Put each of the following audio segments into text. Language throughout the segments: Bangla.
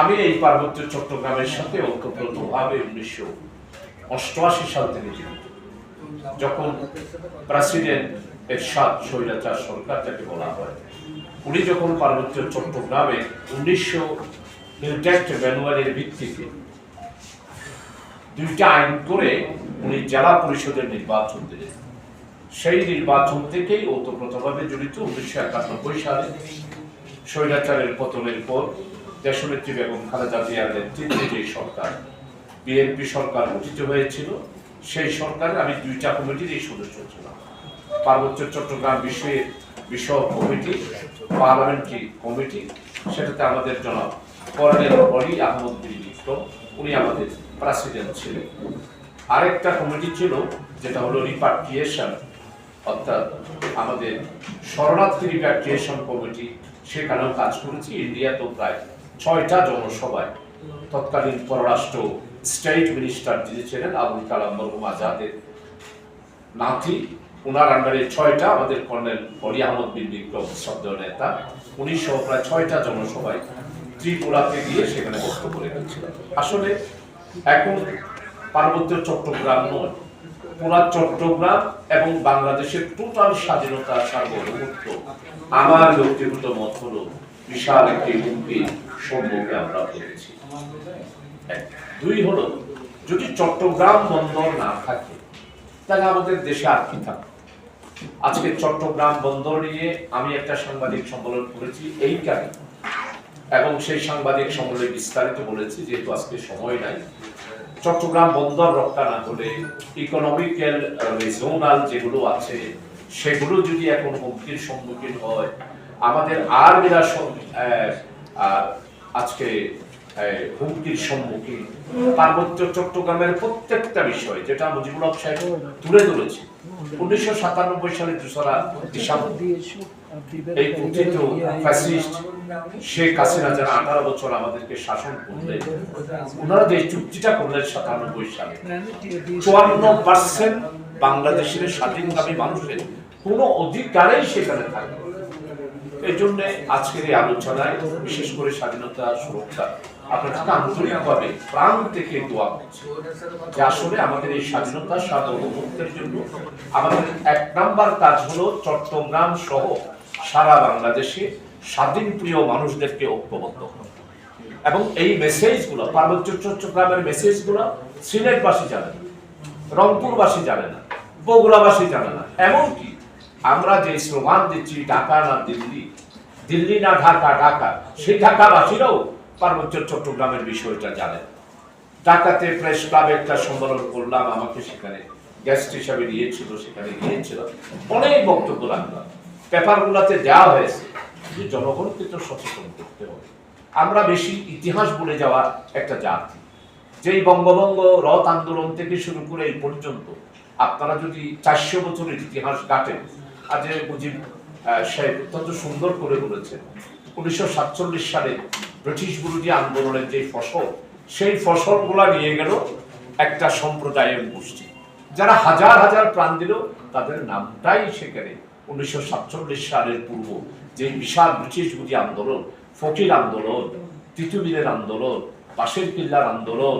আমি এই পার্বত্য চট্টগ্রামের সাথে ঐক্যবদ্ধভাবে উনিশশো অষ্টআশি সাল থেকে জড়িত যখন প্রেসিডেন্ট এরশাদ স্বৈরাচার সরকার যাকে বলা হয়, উনি যখন পার্বত্য চট্টগ্রামে উনিশশো ইনট্যাক্ট ম্যানুয়ালের ভিত্তিতে দুইটা আইন করে উনি জেলা পরিষদের নির্বাচন দিলেন, সেই নির্বাচন থেকেই ওতপ্রোতভাবে জড়িত উনিশশো একানব্বই সালে স্বৈরাচারের পতনের পর দেশনেত্রী বেগম খালেদা জিয়ার নেতৃত্বে যে সরকার, বিএনপি সরকার গঠিত হয়েছিল, সেই সরকারে আমি দুইটা কমিটির সদস্য ছিলাম। পার্বত্য চট্টগ্রাম বিষয়ে বিষয়ক কমিটি, পার্লামেন্টারি কমিটি, সেটাতে আমাদের জনাব কর্নেল অলি আহমদ বিন উনি আমাদের প্রেসিডেন্ট ছিলেন। আরেকটা কমিটি ছিল, যেটা হলো রিপাট্রিয়েশন, অর্থাৎ আমাদের শরণার্থী রিপাট্রিয়েশন কমিটি, সেখানেও কাজ করেছি, ইন্ডিয়া তো প্রায় ছয়টা জনসভায় তৎকালীন পররাষ্ট্র স্টেট মিনিস্টার যিনি ছিলেন আবুল কালাম মরহুম আজাদের নাতি ওনার আন্ডারে ছয়টা, আমাদের কর্নেল অলি আহমদ বিন বিক্রম শব্দ নেতা, উনি সহ প্রায় ছয়টা জনসভায় ত্রিপুরাতে গিয়ে সেখানে বক্তব্য রেখেছিলেন। আসলে এখন পার্বত্য চট্টগ্রাম নয়, পুরা চট্টগ্রাম এবং বাংলাদেশের টোটাল স্বাধীনতা সার্বভৌমত্ব, আমার ব্যক্তিগত মত হলো, বিশাল একটি হুমকির সম্মুখে আমরা পড়েছি দুই হলো যদি চট্টগ্রাম বন্দর না থাকে তাহলে আমাদের দেশে আর কি থাকবে? আজকে চট্টগ্রাম বন্দর নিয়ে আমি একটা সাংবাদিক সম্মেলন করেছি এই কারণে এবং সেই সাংবাদিক সম্মেলনে বিস্তারিত বলেছি যেহেতু আজকে সময় নাই। চট্টগ্রাম বন্দর রক্ষা না হলে ইকোনমিক্যাল রিজনাল যেগুলো আছে সেগুলো যদি এখন হুমকির সম্মুখীন হয় আমাদের আর আহ, আজকে হুমকির সম্মুখীন। পার্বত্য চট্টগ্রামের প্রত্যেকটা বিষয়, যেটা মুজিবুল হক সাহেব তুলে ধরেছে। উনিশশো সাতানব্বই সালে এই কথিত ফ্যাসিস্ট শেখ হাসিনা যারা আঠারো বছর আমাদেরকে শাসন করলেন, ওনারা যে চুক্তিটা করলেন সাতানব্বই সালে, চুয়ান্ন পার্সেন্ট বাংলাদেশের স্বাধীনকামী মানুষের কোনো অধিকারেই সেখানে থাকবে এই জন্য আজকের এই আলোচনায়, বিশেষ করে স্বাধীনতা সুরক্ষা, আপনার আন্তরিকভাবে প্রাণ থেকে দোয়া যে আসলে আমাদের এই স্বাধীনতা সার্বভৌমত্বের জন্য আমাদের এক নাম্বার কাজ হলো চট্টগ্রাম সহ সারা বাংলাদেশে স্বাধীন প্রিয় মানুষদেরকে ঐক্যবদ্ধ করা। এবং এই মেসেজগুলো পার্বত্য চট্টগ্রামের মেসেজগুলো সিলেটবাসী জানে না, রংপুরবাসী জানে না, বগুড়াবাসী জানে না। এমনকি আমরা যে স্লোগান দিচ্ছি ঢাকা না দিল্লি দিল্লি না ঢাকা ঢাকা। সেই ঢাকাবাসীরাও পার্বত্য চট্টগ্রামের বিষয়টা জানেন। ঢাকাতে প্রেস ক্লাবে একটা সম্মেলন করলাম আমাকে সেখানে গেস্ট হিসাবে নিয়েছিল সেখানে গিয়েছিলাম অনেক বক্তব্য রাখলাম। পেপারগুলোতে দেওয়া হয়েছে যে জনগণকে তো সচেতন করতে হবে। আমরা বেশি ইতিহাস বলে যাওয়া একটা জাতি। যেই বঙ্গবঙ্গ রথ আন্দোলন থেকে শুরু করে এই পর্যন্ত আপনারা যদি চারশো বছরের ইতিহাস কাটেন আজ মুজিব আহ, সাহেব অত্যন্ত সুন্দর করে বলেছেন। উনিশশো সাতচল্লিশ সালে ব্রিটিশ বিরোধী আন্দোলনের যে ফসল, সেই ফসলগুলা নিয়ে গেল একটা সম্প্রদায়ের গোষ্ঠী। যারা হাজার হাজার প্রাণ দিল, তাদের নামটাই সেখানে উনিশশো সাতচল্লিশ সালের পূর্ব। যে বিশাল ব্রিটিশ বিরোধী আন্দোলন, ফকির আন্দোলন তিতুমিরের আন্দোলন, পাশের কিল্লার আন্দোলন,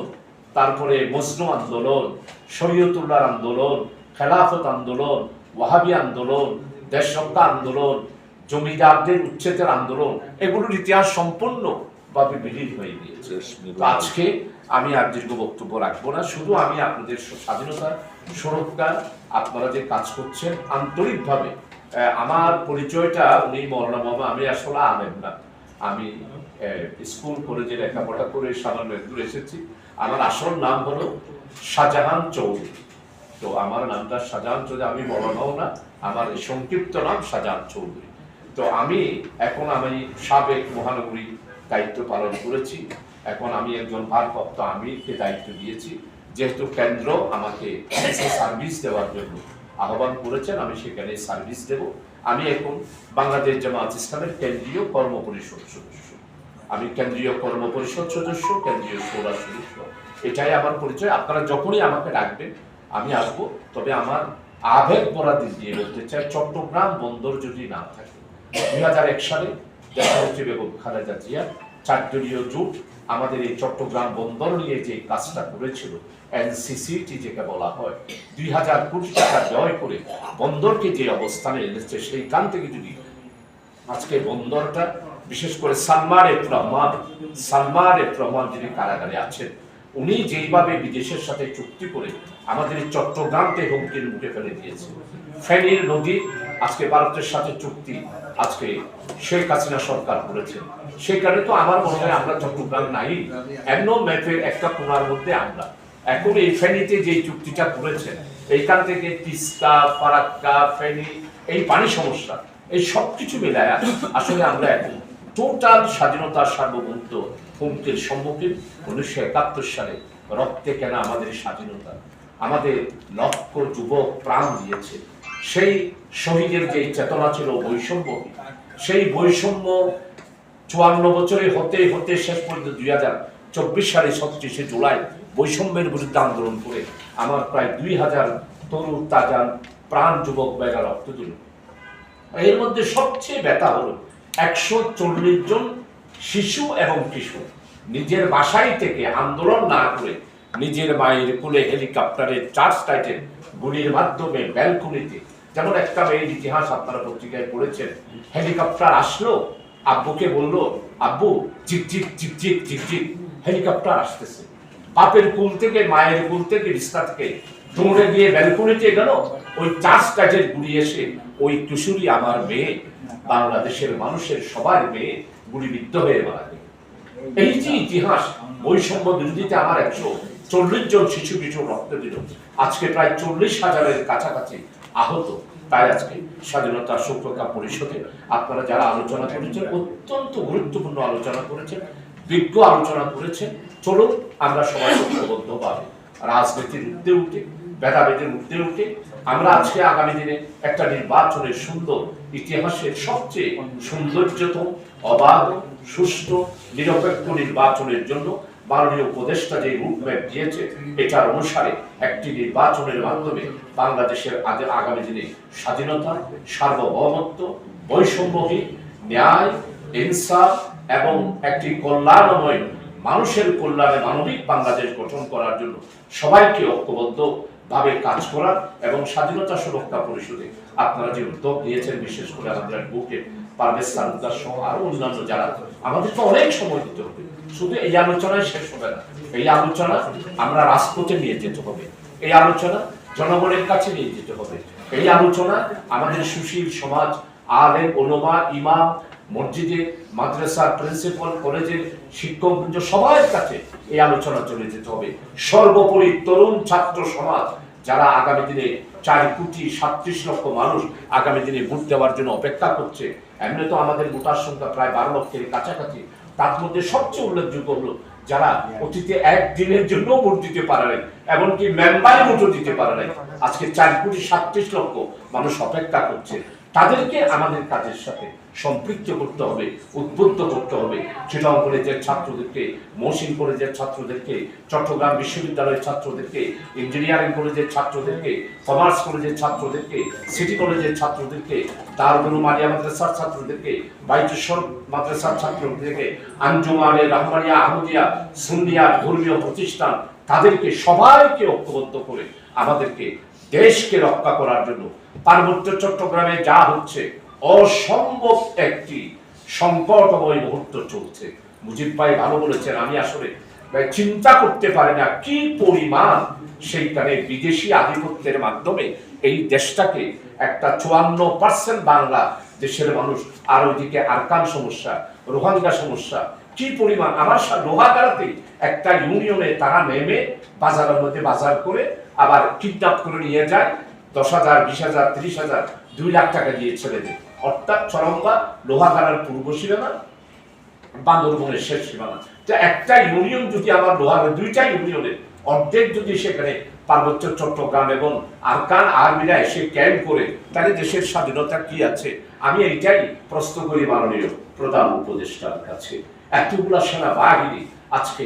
তারপরে মজনু আন্দোলন, শরীয়তুল্লাহর আন্দোলন, খেলাফত আন্দোলন, ওয়াহাবি আন্দোলন দেশ রক্ষা আন্দোলন জমিদারদের উচ্ছেদের আন্দোলন এগুলোর ইতিহাস সম্পূর্ণ ভাবে বিলীন হয়ে গিয়েছে। আজকে আমি আর দীর্ঘ বক্তব্য রাখব না শুধু আমি আপনাদের স্বাধীনতা সুরক্ষা আপনারা যে কাজ করছেন আন্তরিকভাবে আমার পরিচয়টা উনি মরনা মামা আমি আসলে আমেন না। আমি স্কুল কলেজে লেখাপড়া করে সামান্য দূর এসেছি। আমার আসল নাম হলো শাহজাহান চৌধুরী। তো আমার নামটা শাহজাহান চৌধুরী, আমি মরনাও না, আমার সংক্ষিপ্ত নাম শাহজাহান চৌধুরী। তো আমি, এখন আমি সাবেক মহানগরী দায়িত্ব পালন করেছি, এখন আমি একজন ভারপ্রাপ্ত আমিরকে দায়িত্ব দিয়েছি, যেহেতু কেন্দ্র আমাকে সার্ভিস দেওয়ার জন্য আহ্বান করেছেন, আমি সেখানে সার্ভিস দেব। আমি এখন বাংলাদেশ জামাত ইসলামের কেন্দ্রীয় কর্ম পরিষদ সদস্য। আমি কেন্দ্রীয় কর্ম পরিষদ সদস্য, কেন্দ্রীয় সৌরা সদস্য এটাই আমার পরিচয়। আপনারা যখনই আমাকে ডাকবেন আমি আসব, তবে আমার আবেগ বরাদি দিয়ে বলতে চাই, চট্টগ্রাম বন্দর যদি না থাকে, দুই হাজার এক সালে দেশনেত্রী বেগম খালেদা জিয়া, চারদলীয় জোট আমাদের এই চট্টগ্রাম বন্দর নিয়ে যে কাজটা করেছিল এনসিসিটি যেটা বলা হয়, দুই হাজার কোটি টাকা ব্যয় করে বন্দরকে যে অবস্থানে এনেছে, সেইখান থেকে যদি আজকে বন্দরটা, বিশেষ করে সালমান এফ রহমান সালমান এফ রহমান যিনি কারাগারে আছেন উনি যেইভাবে বিদেশের সাথে চুক্তি করে আমাদের চট্টগ্রামকে হুমকির মুখে ফেলে দিয়েছে। ফেনীর নদী আজকে ভারতের সাথে চুক্তি আজকে শেখ হাসিনা সরকার করেছে। সেখানে তো আমার মনে হয় আমরা চট্টগ্রাম নাই এমন ম্যাপের একটা কোনার মধ্যে আমরা। এখন এই ফেনীতে যে চুক্তিটা করেছেন এইখান থেকে তিস্তা, ফারাক্কা, ফেনী, এই পানি সমস্যা, এই সব কিছু মিলায় আসলে আমরা এখন টোটাল স্বাধীনতার সার্বভৌমত্ব হুমকির সম্মুখীন উনিশশো একাত্তর সালে রক্তে কেনা আমাদের স্বাধীনতা। আমাদের লক্ষ যুবক প্রাণ দিয়েছে। সেই শহীদের যে চেতনা ছিল বৈষম্য, সেই বৈষম্য চুয়ান্ন বছরে হতে হতে শেষ পর্যন্ত দুই হাজার চব্বিশ সালে ছত্রিশে জুলাই বৈষম্যের বিরুদ্ধে আন্দোলন করে আমার প্রায় দুই হাজার তরুণ তাজান প্রাণ যুবক বেগা রক্ত দিল। এর মধ্যে সবচেয়ে ব্যথা হলো একশো চল্লিশ জন শিশু এবং কিশোর নিজের বাসায় থেকে আন্দোলন না করে নিজের মায়ের কোলে হেলিকপ্টারের চার্জ টাইটের গুলির মাধ্যমে ব্যালকনিতে, যেমন একটা মেয়ের ইতিহাস আপনারা পত্রিকায় পড়েছেন, হেলিকপ্টার আসলো, আব্বুকে বলল, আব্বু, চিক চিক চিক চিক চিক চিক, হেলিকপ্টার আসতেছে। বাপের কুল থেকে, মায়ের কুল থেকে, রিস্তা থেকে দৌড়ে গিয়ে ব্যালকনিতে গেল ওই চার্জ কাজের গুলি এসে, ওই কিশোরী আমার মেয়ে, বাংলাদেশের মানুষের সবার মেয়ে গুলিবিদ্ধ হয়ে মারা গেল। এই যে ইতিহাস, বৈষম্য বিরোধীতে আমার একশো চল্লিশ জন শিশু কিছু রক্ত দিল। আজকে প্রায় চল্লিশ হাজারের কাছাকাছি আহত। তাই আজকে স্বাধীনতা সুরক্ষা পরিষদে আপনারা যারা আলোচনা করেছেন, অত্যন্ত গুরুত্বপূর্ণ আলোচনা করেছেন, বিজ্ঞ আলোচনা করেছেন, চলুন আমরা সবাই ঐক্যবদ্ধ পাবে রাজনীতির উঠতে উঠে ভেদাভেদের উঠতে উঠে আমরা আজকে আগামী দিনে একটা নির্বাচনের সুন্দর ইতিহাসের সবচেয়ে সৌন্দর্যতম, অবাধ, সুষ্ঠু, নিরপেক্ষ নির্বাচনের জন্য মাননীয় উপদেষ্টা যে রুটম্যাপ দিয়েছে, এটার অনুসারে একটি নির্বাচনের মাধ্যমে বাংলাদেশের আগে আগামী দিনে স্বাধীনতা, সার্বভৌমত্ব, বৈষম্যহীন, ন্যায়, ইনসাফ এবং একটি কল্যাণময়, মানুষের কল্যাণে মানবিক বাংলাদেশ গঠন করার জন্য সবাইকে ঐক্যবদ্ধ ভাবে কাজ করার এবং স্বাধীনতা সুরক্ষা পরিষদে আপনারা যে উদ্যোগ নিয়েছেন, বিশেষ করে আমাদের বুকে পারভেজ তালুকদার সহ আরও অন্যান্য যারা, আমাদের তো অনেক সময় দিতে হবে। শুধু এই আলোচনায় শেষ হবে না। এই আলোচনা আমরা রাজপথে নিয়ে যেতে হবে। এই আলোচনা জনগণের কাছে নিয়ে যেতে হবে। এই আলোচনা আমাদের সুশীল সমাজ, আলেম, ওলমা, ইমাম, মসজিদে, মাদ্রাসা, প্রিন্সিপাল, কলেজের শিক্ষক সবার কাছে এই আলোচনা চলে যেতে হবে। সর্বোপরি তরুণ ছাত্র সমাজ যারা আগামী দিনে চার কোটি সাতত্রিশ লক্ষ মানুষ আগামী দিনে ভোট দেওয়ার জন্য অপেক্ষা করছে, এমনি তো আমাদের ভোটার সংখ্যা প্রায় বারো লক্ষের কাছাকাছি। তার মধ্যে সবচেয়ে উল্লেখযোগ্য হলো যারা অতীতে একদিনের জন্য ভোট দিতে পারে নাই, এমনকি মেম্বার ভোটও দিতে পারে নাই, আজকে চার কোটি সাতত্রিশ লক্ষ মানুষ অপেক্ষা করছে। তাদেরকে আমাদের কাজের সাথে সম্পৃক্ত করতে হবে, উদ্বুদ্ধ করতে হবে। চিটং কলেজের ছাত্রদেরকে, মহসিন কলেজের ছাত্রদেরকে, চট্টগ্রাম বিশ্ববিদ্যালয়ের ছাত্রদেরকে, ইঞ্জিনিয়ারিং কলেজের ছাত্রদেরকে, কমার্স কলেজের ছাত্রদেরকে, সিটি কলেজের ছাত্রদেরকে, দারুল মারিয়া মাদ্রাসার ছাত্রদেরকে বাইচেশ্বর মাদ্রাসার ছাত্রদেরকে আঞ্জুমানে রহমানিয়া আহমদিয়া সুন্নিয়া ধর্মীয় প্রতিষ্ঠান, তাদেরকে সবাইকে ঐক্যবদ্ধ করে আমাদেরকে দেশকে রক্ষা করার জন্য পার্বত্য চট্টগ্রামে যা হচ্ছে অসম্ভব একটি সংকটময় মুহূর্ত চলছে। মুজিব ভাই ভালো বলেছেন, আমি আসলে চিন্তা করতে পারি না কি পরিমাণ সেইখানে বিদেশি আধিপত্যের মাধ্যমে এই দেশটাকে একটা চুয়ান্ন পার্সেন্ট বাংলা দেশের মানুষ, আর ওইদিকে আরকান সমস্যা, রোহাঙ্গা সমস্যা, কি পরিমাণ? আমার লোহাগাড়াতে একটা ইউনিয়নে তারা নেমে বাজারের মধ্যে বাজার করে আবার কিডন্যাপ করে নিয়ে যায়, দশ হাজার, বিশ হাজার, ত্রিশ হাজার, দুই লাখ টাকা দিয়ে ছেড়ে দেয় অর্থাৎ চরম্বা লোহাগাড়ার পূর্ব সীমানা বান্দরবনের শেষ সীমানা। তো একটা ইউনিয়ন যদি আমার লোহার দুইটা ইউনিয়নের অর্ধেক যদি সেখানে পার্বত্য চট্টগ্রাম এবং আরকান আর্মিরা এসে ক্যাম্প করে, তাহলে দেশের স্বাধীনতা কি আছে? আমি এইটাই প্রশ্ন করি মাননীয় প্রধান উপদেষ্টার কাছে। এতগুলা সেনা বাহিনী আজকে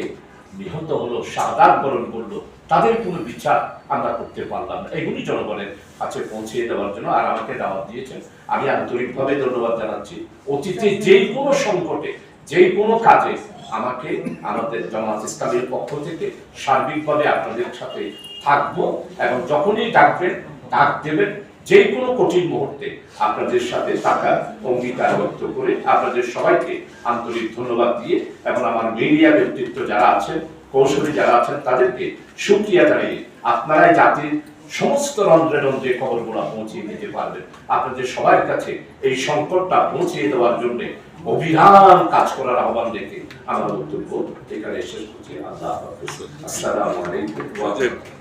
নিহত হলো, সাদাত বরণ করল। তাদের কোনো বিচার আমরা করতে পারলাম না। এগুলি জনগণের কাছে পৌঁছিয়ে দেওয়ার জন্য আর আমাকে দাওয়াত দিয়েছেন। আমি আন্তরিকভাবে ধন্যবাদ জানাচ্ছি। অতীতে যে কোনো সংকটে, যে কোনো কাজে আমাকে আমাদের জামাত ইসলামের পক্ষ থেকে সার্বিকভাবে আপনাদের সাথে থাকব এবং যখনই ডাকবেন, ডাক দেবেন। যে কোনো কঠিন মুহূর্তে আপনাদের সাথে থাকার অঙ্গীকার ব্যক্ত করে আপনাদের সবাইকে আন্তরিক ধন্যবাদ দিয়ে এবং আমার মিডিয়া ব্যক্তিত্ব যারা আছেন কৌশলী যারা আছেন তাদেরকে সুক্রিয়া জানিয়ে আপনারাই জাতির সমস্ত রন্ধ্রে রন্ধ্রে খবরগুলো পৌঁছিয়ে দিতে পারবেন আপনাদের সবার কাছে এই সংকটটা পৌঁছিয়ে দেওয়ার জন্য অবিরাম কাজ করার আহ্বান রেখে আমার বক্তব্য এখানে শেষ করছি আল্লাহ। আসসালামু আলাইকুম।